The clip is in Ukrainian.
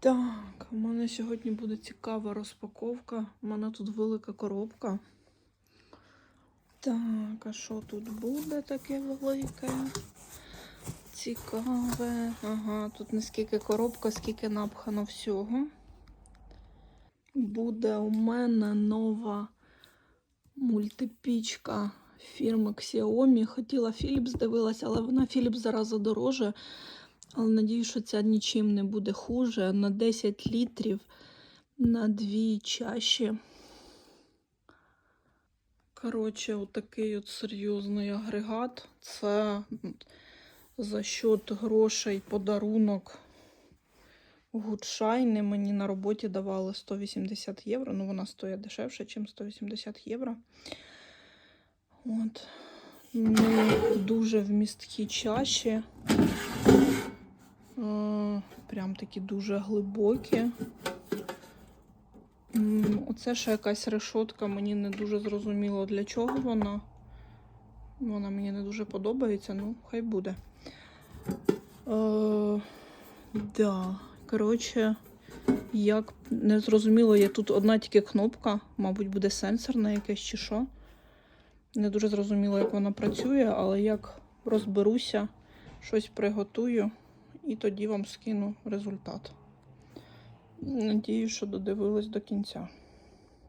Так, у мене сьогодні буде цікава розпаковка. У мене тут велика коробка. Так, а що тут буде таке велике? Цікаве. Ага, тут не скільки коробка, скільки напхано всього. Буде у мене нова мультипічка фірми Xiaomi. Хотіла Philips, дивилася, але вона Philips зараз задороже. Але надіюсь, що ця нічим не буде хуже. На 10 літрів на дві чаші. Коротше, отакий от серйозний агрегат. Це за счет грошей подарунок Гудшайни. Мені на роботі давали 180 євро. Ну, вона стоїть дешевше, ніж 180 євро. От. Ну, дуже вмісткі чаші. Прям такі дуже глибокі. Оце ще якась решотка, мені не дуже зрозуміло для чого вона. Вона мені не дуже подобається, ну, хай буде. Е, да. Коротше, як не зрозуміло, є тут одна тільки кнопка, мабуть, буде сенсорна якесь чи що. Не дуже зрозуміло, як вона працює, але як розберуся, щось приготую і тоді вам скину результат. Надію, що додивились до кінця.